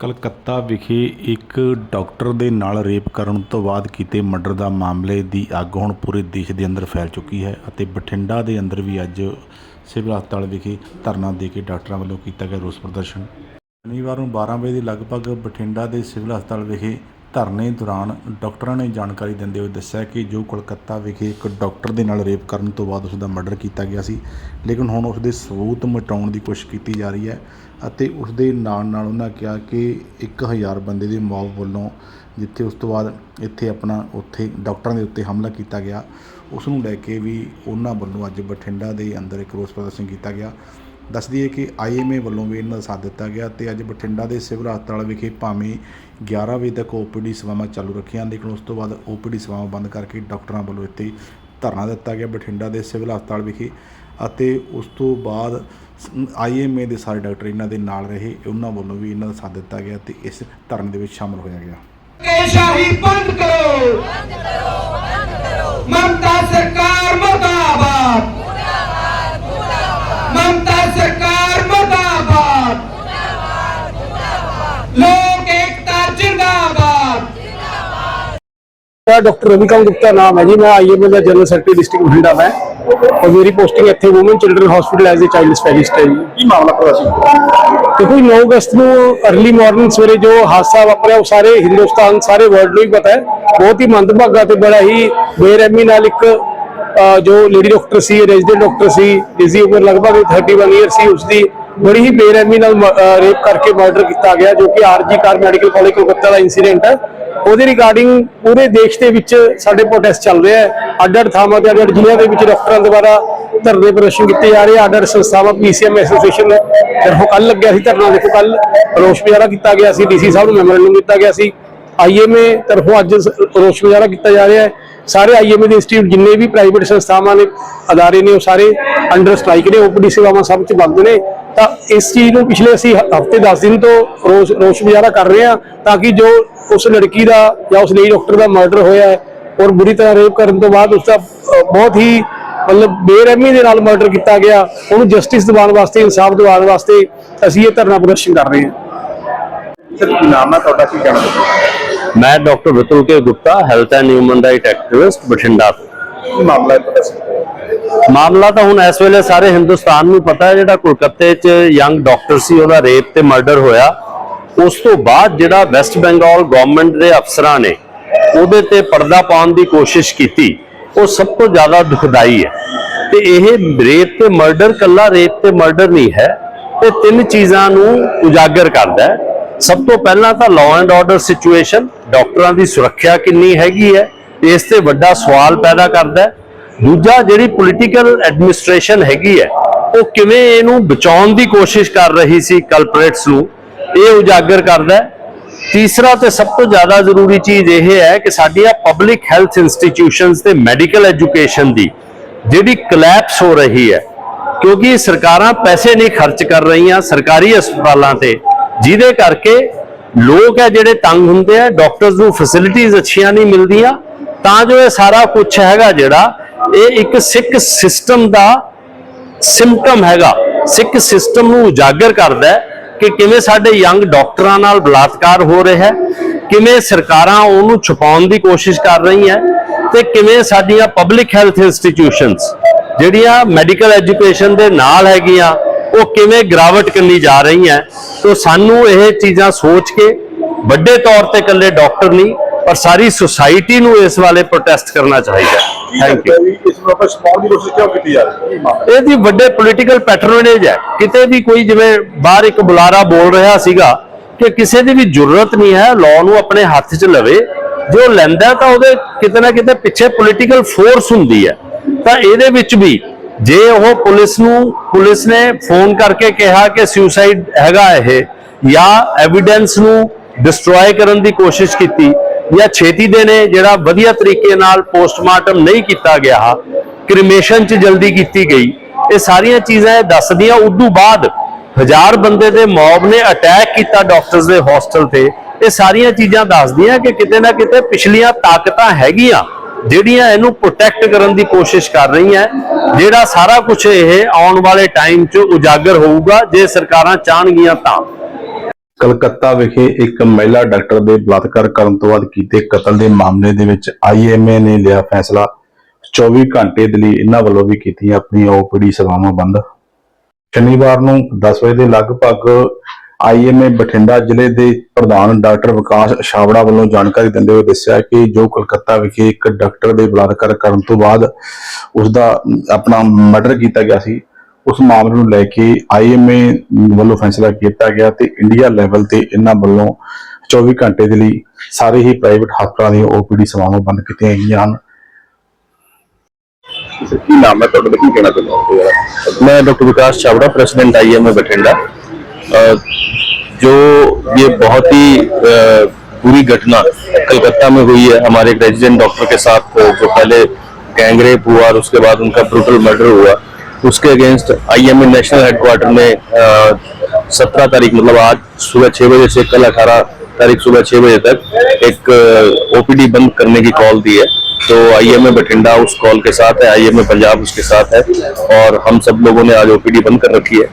ਕਲਕੱਤਾ ਵਿਖੇ ਇੱਕ ਡਾਕਟਰ ਦੇ ਨਾਲ ਰੇਪ ਕਰਨ ਤੋਂ ਬਾਅਦ ਕੀਤੇ ਮਰਡਰ ਦਾ ਮਾਮਲੇ ਦੀ ਅੱਗ ਹੁਣ ਪੂਰੇ ਦੇਸ਼ ਦੇ ਅੰਦਰ ਫੈਲ ਚੁੱਕੀ ਹੈ ਅਤੇ ਬਠਿੰਡਾ ਦੇ ਅੰਦਰ ਵੀ ਅੱਜ ਸਿਵਲ ਹਸਪਤਾਲ ਵਿਖੇ ਧਰਨਾ ਦੇ ਕੇ ਡਾਕਟਰਾਂ ਵੱਲੋਂ ਕੀਤਾ ਗਿਆ ਰੋਸ ਪ੍ਰਦਰਸ਼ਨ। ਸ਼ਨੀਵਾਰ ਨੂੰ 12 ਵਜੇ ਦੇ ਲਗਭਗ ਬਠਿੰਡਾ ਦੇ ਸਿਵਲ ਹਸਪਤਾਲ ਵਿਖੇ ਧਰਨੇ ਦੌਰਾਨ ਡਾਕਟਰਾਂ ਨੇ ਜਾਣਕਾਰੀ ਦਿੰਦੇ ਹੋਏ ਦੱਸਿਆ ਕਿ ਜੋ ਕੋਲਕਾਤਾ ਵਿਖੇ ਇੱਕ ਡਾਕਟਰ ਦੇ ਨਾਲ ਰੇਪ ਕਰਨ ਤੋਂ ਬਾਅਦ ਉਸ ਦਾ ਮਰਡਰ ਕੀਤਾ ਗਿਆ ਸੀ, ਲੇਕਿਨ ਹੁਣ ਉਸ ਦੇ ਸਬੂਤ ਮਿਟਾਉਣ ਦੀ ਕੋਸ਼ਿਸ਼ ਕੀਤੀ ਜਾ ਰਹੀ ਹੈ ਅਤੇ ਉਸ ਦੇ ਨਾਲ ਨਾਲ ਉਹਨਾਂ ਕਿਹਾ ਕਿ 1000 ਬੰਦੇ ਦੇ ਮੌਬ ਵੱਲੋਂ ਜਿੱਥੇ ਉਸ ਤੋਂ ਬਾਅਦ ਇੱਥੇ ਆਪਣਾ ਉੱਥੇ ਡਾਕਟਰਾਂ ਦੇ ਉੱਤੇ ਹਮਲਾ ਕੀਤਾ ਗਿਆ ਉਸ ਨੂੰ ਲੈ ਕੇ ਵੀ ਉਹਨਾਂ ਵੱਲੋਂ ਅੱਜ ਬਠਿੰਡਾ ਦੇ ਅੰਦਰ ਇੱਕ ਰੋਸ ਪ੍ਰਦਰਸ਼ਨ ਕੀਤਾ ਗਿਆ। ਦੱਸ ਦਈਏ ਕਿ ਆਈਐਮਏ ਵੱਲੋਂ ਵੀ ਇਹਨਾਂ ਦਾ ਸਾਥ ਦਿੱਤਾ ਗਿਆ ਤੇ ਅੱਜ ਬਠਿੰਡਾ ਦੇ ਸਿਵਲ ਹਸਪਤਾਲ ਵਿਖੇ ਭਾਵੇਂ 11 ਵਜੇ ਤੱਕ ਓਪੀਡੀ ਸੇਵਾਵਾਂ ਚਾਲੂ ਰੱਖੀਆਂ ਲੇਕਿਨ ਉਸ ਤੋਂ ਬਾਅਦ ਓਪੀਡੀ ਸੇਵਾਵਾਂ ਬੰਦ ਕਰਕੇ ਡਾਕਟਰਾਂ ਵੱਲੋਂ ਇੱਥੇ ਧਰਨਾ ਦਿੱਤਾ ਗਿਆ ਬਠਿੰਡਾ ਦੇ ਸਿਵਲ ਹਸਪਤਾਲ ਵਿਖੇ ਅਤੇ ਉਸ ਤੋਂ ਬਾਅਦ ਆਈਐਮਏ ਦੇ ਸਾਰੇ ਡਾਕਟਰ ਇਹਨਾਂ ਦੇ ਨਾਲ ਰਹੇ ਉਹਨਾਂ ਵੱਲੋਂ ਵੀ ਇਹਨਾਂ ਦਾ ਸਾਥ ਦਿੱਤਾ ਗਿਆ ਤੇ ਇਸ ਧਰਨੇ ਦੇ ਵਿੱਚ ਸ਼ਾਮਲ ਹੋਇਆ ਗਿਆ। ਕੇ ਸ਼ਾਹੀ ਬੰਦ ਕਰੋ। ਬੰਦ ਕਰੋ ਬੰਦ ਕਰੋ। ਮਮਤਾ ਸਰਕਾਰ ਮੁਰਦਾਬਾਦ। ਮੁਰਦਾਬਾਦ ਮੁਰਦਾਬਾਦ ਮਮਤਾ ਸਰਕਾਰ ਮੁਰਦਾਬਾਦ। ਲੋਕ ਏਕਤਾ ਜਿੰਦਾਬਾਦ। ਮੇਰਾ ਡਾਕਟਰ ਰਵੀਕਾਂਤ ਗੁਪਤਾ ਨਾਮ ਹੈ ਜੀ ਮੈਂ ਆਈਐਮਏ ਦਾ ਜਨਰਲ ਸੈਕਟਰੀ ਡਿਸਟ੍ਰਿਕਟ ਬਠਿੰਡਾ ਮੈਂ। ਔਰ ਮੇਰੀ ਪੋਸਟਿੰਗ ਇੱਥੇ women children hospital as a child specialist ਹੈ ਕੀ ਮਾਮਲਾ ਪੂਰਾ ਸੀ? ਦੇਖੋ ਜੀ 9 ਅਗਸਤ ਨੂੰ अर्ਲੀ ਮਾਰਨਿੰਗ ਸਵੇਰੇ ਜੋ ਹਾਦਸਾ ਵਾਪਰਿਆ ਉਹ ਸਾਰੇ ਹਿੰਦੁਸਤਾਨ ਸਾਰੇ ਵਰਲਡ ਨੂੰ ਹੀ ਪਤਾ ਹੈ। ਬਹੁਤ ਹੀ ਮੰਦਭਾਗਾ ਤੇ ਬੜਾ ਹੀ ਬੇਰਹਿਮੀ ਨਾਲ ਇੱਕ ਜੋ ਲੇਡੀ ਡਾਕਟਰ ਸੀ ਰੈਜ਼ੀਡੈਂਟ ਡਾਕਟਰ ਸੀ ਜਿਸ ਦੀ ਉਮਰ ਲਗਭਗ 31 ਇਅਰ ਸੀ ਉਸ ਦੀ ਬੜੀ ਹੀ ਬੇਰਹਿਮੀ ਨਾਲ ਰੇਪ ਕਰਕੇ ਮਰਡਰ ਕੀਤਾ ਗਿਆ, ਜੋ ਕਿ RG Kar medical college Kolkata ਦਾ ਇਨਸੀਡੈਂਟ ਹੈ। ਉਹਦੇ ਰਿਗਾਰਡਿੰਗ ਪੂਰੇ ਦੇਸ਼ ਦੇ ਵਿੱਚ ਸਾਡੇ ਪ੍ਰੋਟੈਸਟ ਚੱਲ ਰਿਹਾ ਹੈ। ਅੱਡ ਅੱਡ ਥਾਵਾਂ ਤੇ ਅੱਡ ਅੱਡ ਜ਼ਿਲ੍ਹਿਆਂ ਦੇ ਵਿੱਚ ਡਾਕਟਰਾਂ ਦੁਆਰਾ ਧਰਨੇ ਪ੍ਰਦਰਸ਼ਨ ਕੀਤੇ ਜਾ ਰਹੇ ਆ। ਅੱਡ ਅੱਡ ਸੰਸਥਾਵਾਂ ਪੀਸੀਐਮ ਐਸੋਸੀਏਸ਼ਨ ਦੇਖੋ ਕੱਲ ਲੱਗਿਆ ਸੀ ਧਰਨਾ। ਦੇਖੋ ਕੱਲ ਰੋਸ਼ ਮੁਜ਼ਾਹਰਾ ਕੀਤਾ ਗਿਆ ਸੀ। ਡੀਸੀ ਸਾਹਿਬ ਨੂੰ ਮੈਮੋਰੈਂਡਮ ਦਿੱਤਾ ਗਿਆ ਸੀ। ਆਈਐਮਏ ਤਰਫੋਂ ਅੱਜ ਰੋਸ਼ ਮੁਜ਼ਾਹਰਾ ਕੀਤਾ ਜਾ ਰਿਹਾ ਹੈ। ਸਾਰੇ ਆਈਐਮਏ ਦੇ ਇੰਸਟੀਚਿਊਟ ਜਿੰਨੇ ਵੀ ਪ੍ਰਾਈਵੇਟ ਸੰਸਥਾਵਾਂ ਨੇ, ਅਦਾਰੇ ਨੇ, ਉਹ ਸਾਰੇ ਅੰਡਰ ਸਟ੍ਰਾਈਕ ਨੇ ਓਪੀਡੀ ਸੇਵਾਵਾਂ ਸਭ ਚ ਬੰਦ ਨੇ। ਤਾਂ ਇਸ ਚੀਜ਼ ਨੂੰ ਪਿਛਲੇ ਅਸੀਂ ਹਫ਼ਤੇ 10 ਦਿਨ ਤੋਂ ਰੋਸ ਰੋਸ਼ ਮੁਜ਼ਾਹਰਾ ਕਰ ਰਹੇ ਹਾਂ ਤਾਂ ਕਿ ਜੋ ਉਸ ਲੜਕੀ ਦਾ ਜਾਂ ਉਸ ਲੇਡੀ ਡਾਕਟਰ ਦਾ ਮਰਡਰ ਹੋਇਆ ਹੈ ਔਰ ਬੁਰੀ ਤਰ੍ਹਾਂ ਰੇਪ ਕਰਨ ਤੋਂ ਬਾਅਦ ਉਸ ਦਾ ਬਹੁਤ ਹੀ ਮਤਲਬ ਬੇਰਹਿਮੀ ਦੇ ਨਾਲ ਮਰਡਰ ਕੀਤਾ ਗਿਆ, ਉਹਨੂੰ ਜਸਟਿਸ ਦਿਵਾਉਣ ਵਾਸਤੇ, ਇਨਸਾਫ ਦਿਵਾਉਣ ਵਾਸਤੇ ਅਸੀਂ ਇਹ ਧਰਨਾ ਪ੍ਰਦਰਸ਼ਨ ਕਰ ਰਹੇ ਹਾਂ। ਸਰ ਨਾਮ ਹੈ? ਤੁਹਾਡਾ ਕੀ ਕਹਿਣਾ ਮੈਂ doctor Vitul K Gupta health and human right activist Bathinda ਮਾਮਲਾ ਮਾਮਲਾ ਤਾਂ ਹੁਣ ਇਸ ਵੇਲੇ ਸਾਰੇ ਹਿੰਦੁਸਤਾਨ ਨੂੰ ਪਤਾ ਹੈ ਜਿਹੜਾ ਕੋਲਕਾਤੇ 'ਚ ਯੰਗ ਡਾਕਟਰ ਸੀ ਉਹਦਾ ਰੇਪ ਤੇ ਮਰਡਰ ਹੋਇਆ। ਉਸ ਤੋਂ ਬਾਅਦ ਜਿਹੜਾ ਵੈਸਟ ਬੰਗਾਲ ਗਵਰਨਮੈਂਟ ਦੇ ਅਫਸਰਾਂ ਨੇ ਉਹਦੇ ਤੇ ਪਰਦਾ ਪਾਉਣ ਦੀ ਕੋਸ਼ਿਸ਼ ਕੀਤੀ ਉਹ ਸਭ ਤੋਂ ਜ਼ਿਆਦਾ ਦੁਖਦਾਈ ਹੈ। ਤੇ ਇਹ ਰੇਪ ਤੇ ਮਰਡਰ ਕੱਲਾ ਰੇਪ ਤੇ ਮਰਡਰ ਨਹੀਂ ਹੈ ਇਹ ਤਿੰਨ ਚੀਜ਼ਾਂ ਨੂੰ ਉਜਾਗਰ ਕਰਦਾ ਹੈ। ਸਭ ਤੋਂ ਪਹਿਲਾਂ ਤਾਂ ਲਾਅ ਐਂਡ ਆਰਡਰ ਸਿਚੁਏਸ਼ਨ ਡਾਕਟਰਾਂ ਦੀ ਸੁਰੱਖਿਆ ਕਿੰਨੀ ਹੈਗੀ ਹੈ, ਇਸ ਤੇ ਵੱਡਾ ਸਵਾਲ ਪੈਦਾ ਕਰਦਾ ਹੈ। ਦੂਜਾ, ਜਿਹੜੀ ਪੋਲੀਟੀਕਲ ਐਡਮਿਨਿਸਟ੍ਰੇਸ਼ਨ ਹੈਗੀ ਹੈ, ਉਹ ਕਿਵੇਂ ਇਹਨੂੰ ਬਚਾਉਣ ਦੀ ਕੋਸ਼ਿਸ਼ ਕਰ ਰਹੀ ਸੀ ਕਲਪਰੇਟਸ ਨੂੰ, ਇਹ ਉਜਾਗਰ ਕਰਦਾ ਹੈ। ਤੀਸਰਾ ਤੇ ਸਭ ਤੋਂ ਜ਼ਿਆਦਾ ਜ਼ਰੂਰੀ ਚੀਜ਼ ਇਹ ਹੈ ਕਿ ਸਾਡੀਆਂ ਪਬਲਿਕ ਹੈਲਥ ਇੰਸਟੀਟਿਊਸ਼ਨਸ ਤੇ ਮੈਡੀਕਲ ਐਜੂਕੇਸ਼ਨ ਦੀ ਜਿਹੜੀ ਕਲੈਪਸ ਹੋ ਰਹੀ ਹੈ, ਕਿਉਂਕਿ ਸਰਕਾਰਾਂ ਪੈਸੇ ਨਹੀਂ ਖਰਚ ਕਰ ਰਹੀਆਂ ਸਰਕਾਰੀ ਹਸਪਤਾਲਾਂ ਤੇ ਜਿਹਦੇ ਕਰਕੇ ਲੋਕ ਹੈ ਜਿਹੜੇ ਤੰਗ ਹੁੰਦੇ ਆ ਡਾਕਟਰਸ ਨੂੰ ਫੈਸਿਲਿਟੀਆਂ ਅੱਛੀਆਂ ਨਹੀਂ ਮਿਲਦੀਆਂ। ਤਾਂ ਜੋ ਇਹ ਸਾਰਾ ਕੁਝ ਹੈਗਾ ਜਿਹੜਾ, ਇਹ ਇੱਕ ਸਿੱਖ ਸਿਸਟਮ ਦਾ ਸਿੰਪਟਮ ਹੈਗਾ। ਸਿੱਖ ਸਿਸਟਮ ਨੂੰ ਉਜਾਗਰ ਕਰਦਾ ਹੈ ਕਿ ਕਿਵੇਂ ਸਾਡੇ ਯੰਗ ਡਾਕਟਰਾਂ ਨਾਲ ਬਲਾਤਕਾਰ ਹੋ ਰਿਹਾ ਹੈ, ਕਿਵੇਂ ਸਰਕਾਰਾਂ ਉਹਨੂੰ ਛੁਪਾਉਣ ਦੀ ਕੋਸ਼ਿਸ਼ ਕਰ ਰਹੀਆਂ ਤੇ ਕਿਵੇਂ ਸਾਡੀਆਂ ਪਬਲਿਕ ਹੈਲਥ ਇੰਸਟੀਟਿਊਸ਼ਨਸ ਜਿਹੜੀਆਂ ਮੈਡੀਕਲ ਐਜੂਕੇਸ਼ਨ ਦੇ ਨਾਲ ਹੈਗੀਆਂ ਉਹ ਕਿਵੇਂ ਗਿਰਾਵਟ ਕਰਨੀ ਜਾ ਰਹੀਆਂ ਤੋਂ ਸਾਨੂੰ ਇਹ ਚੀਜ਼ਾਂ ਸੋਚ ਕੇ ਵੱਡੇ ਤੌਰ ਤੇ ਇਕੱਲੇ ਡਾਕਟਰ ਨਹੀਂ ਪਰ ਸਾਰੀ ਸੁਸਾਇਟੀ ਨੂੰ ਇਸ ਵਾਲੇ ਪ੍ਰੋਟੈਸਟ ਕਰਨਾ ਚਾਹੀਦਾ ਥੈਂਕ ਯੂ ਇਸ ਨੂੰ ਆਪਾਂ ਛਪਾਉਣ ਦੀ ਕੋਸ਼ਿਸ਼ ਕਿਉਂ ਕੀਤੀ ਜਾ ਰਹੀ ਹੈ? ਇਹਦੀ ਵੱਡੇ ਪੋਲੀਟੀਕਲ ਪੈਟਰਨੇਜ ਹੈ। ਕਿਤੇ ਵੀ ਕੋਈ ਜਿਵੇਂ ਬਾਹਰ ਇੱਕ ਬੁਲਾਰਾ ਬੋਲ ਰਿਹਾ ਸੀਗਾ ਕਿ ਕਿਸੇ ਦੀ ਵੀ ਜ਼ਰੂਰਤ ਨਹੀਂ ਹੈ ਲਾਅ ਨੂੰ ਆਪਣੇ ਹੱਥ 'ਚ ਲਵੇ ਜੋ ਲੈਂਦਾ ਤਾਂ ਉਹਦੇ ਕਿਤੇ ਨਾ ਕਿਤੇ ਪਿੱਛੇ ਪੋਲੀਟੀਕਲ ਫੋਰਸ ਹੁੰਦੀ ਹੈ। ਤਾਂ ਇਹਦੇ ਵਿੱਚ ਵੀ ਜੇ ਉਹ ਪੁਲਿਸ ਨੂੰ, ਪੁਲਿਸ ਨੇ ਫੋਨ ਕਰਕੇ ਕਿਹਾ ਕਿ ਸੁਸਾਈਡ ਹੈਗਾ ਇਹ, ਜਾਂ ਐਵੀਡੈਂਸ ਨੂੰ ਡਿਸਟਰੋਏ ਕਰਨ ਦੀ ਕੋਸ਼ਿਸ਼ ਕੀਤੀ, ਜਾਂ ਛੇਤੀ ਦੇ ਨੇ, ਜਿਹੜਾ ਵਧੀਆ ਤਰੀਕੇ ਨਾਲ ਪੋਸਟਮਾਰਟਮ ਨਹੀਂ ਕੀਤਾ ਗਿਆ ਕ੍ਰਿਮੇਸ਼ਨ ਚ ਜਲਦੀ ਕੀਤੀ ਗਈ, ਇਹ ਸਾਰੀਆਂ ਚੀਜ਼ਾਂ ਇਹ ਦੱਸਦੀਆਂ, ਉਦੋਂ ਬਾਅਦ ਹਜ਼ਾਰ ਬੰਦੇ ਦੇ ਮੌਬ ਨੇ ਅਟੈਕ ਕੀਤਾ ਡਾਕਟਰਸ ਦੇ ਹੌਸਟਲ ਤੇ, ਇਹ ਸਾਰੀਆਂ ਚੀਜ਼ਾਂ ਦੱਸਦੀਆਂ ਕਿ ਕਿਤੇ ਨਾ ਕਿਤੇ ਪਿਛਲੀਆਂ ਤਾਕਤਾਂ ਹੈਗੀਆਂ। ਜਿਹੜੀਆਂ ਇਹਨੂੰ ਪ੍ਰੋਟੈਕਟ ਕਰਨ ਦੀ ਕੋਸ਼ਿਸ਼ ਕਰ ਰਹੀਆਂ, ਜਿਹੜਾ ਸਾਰਾ ਕੁਝ ਇਹ ਆਉਣ ਵਾਲੇ ਟਾਈਮ 'ਚ ਉਜਾਗਰ ਹੋਊਗਾ, ਜੇ ਸਰਕਾਰਾਂ ਚਾਹਣਗੀਆਂ ਤਾਂ। ਕਲਕੱਤਾ ਵਿਖੇ ਇੱਕ ਮਹਿਲਾ ਡਾਕਟਰ ਦੇ ਬਲਾਤਕਾਰ ਕਰਨ ਤੋਂ ਬਾਅਦ ਕੀਤੇ ਕਤਲ ਦੇ ਮਾਮਲੇ ਦੇ ਵਿੱਚ ਆਈਐਮਏ ਨੇ ਲਿਆ ਫੈਸਲਾ। 24 ਘੰਟੇ ਦੇ ਲਈ ਇਹਨਾਂ ਵੱਲੋਂ ਵੀ ਕੀਤੀਆਂ ਆਪਣੀਆਂ ਓਪੀਡੀ ਸੇਵਾਵਾਂ ਬੰਦ। ਸ਼ਨੀਵਾਰ ਨੂੰ 10 ਵਜੇ ਦੇ ਲਗਭਗ ਆਈਐਮਏ ਬਠਿੰਡਾ ਜ਼ਿਲ੍ਹੇ ਦੇ ਪ੍ਰਧਾਨ ਡਾਕਟਰ ਵਿਕਾਸ ਸ਼ਾਵੜਾ ਵੱਲੋਂ ਜਾਣਕਾਰੀ ਦਿੰਦੇ ਹੋਏ ਦੱਸਿਆ ਕਿ ਜੋ ਕਲਕੱਤਾ ਵਿਖੇ ਇੱਕ ਡਾਕਟਰ ਦੇ ਬਲਾਤਕਾਰ ਕਰਨ ਤੋਂ ਬਾਅਦ ਉਸ ਦਾ ਆਪਣਾ ਮਰਡਰ ਕੀਤਾ ਗਿਆ ਸੀ ਉਸ ਮਾਮਲੇ ਨੂੰ ਲੈ ਕੇ ਆਈਐਮਏ ਵੱਲੋਂ ਫੈਸਲਾ ਕੀਤਾ ਗਿਆ ਤੇ ਇੰਡੀਆ ਲੈਵਲ ਤੇ ਇਹਨਾਂ ਵੱਲੋਂ 24 ਘੰਟੇ ਦੇ ਲਈ ਸਾਰੇ ਹੀ ਪ੍ਰਾਈਵੇਟ ਹਸਪਤਾਲਾਂ ਦੀਆਂ ਓਪੀਡੀ ਸੇਵਾਵਾਂ ਬੰਦ ਕੀਤੀਆਂ ਗਈਆਂ ਹਨ। ਕੀ ਨਾਮ ਹੈ ਤੁਹਾਡਾ ਕੀ ਕਹਿਣਾ ਚਾਹੁੰਦਾ ਹੋ? ਮੈਂ doctor Vikas Chawla president IMA Bathinda. जो ये बहुत ही बुरी घटना कलकत्ता में हुई है, हमारे एक रेजिडेंट डॉक्टर के साथ जो पहले गैंगरेप हुआ और उसके बाद उनका ब्रूटल मर्डर हुआ, उसके against I M national headquarter में सत्रह तारीख मतलब आज सुबह छह बजे से कल अठारह तारीख सुबह छह बजे तक एक ओपीडी बंद करने की कॉल दी है। तो आईएमए बठिंडा उस कॉल के साथ है आईएमए पंजाब उसके साथ है और हम सब लोगों ने आज ओपीडी बंद कर रखी है।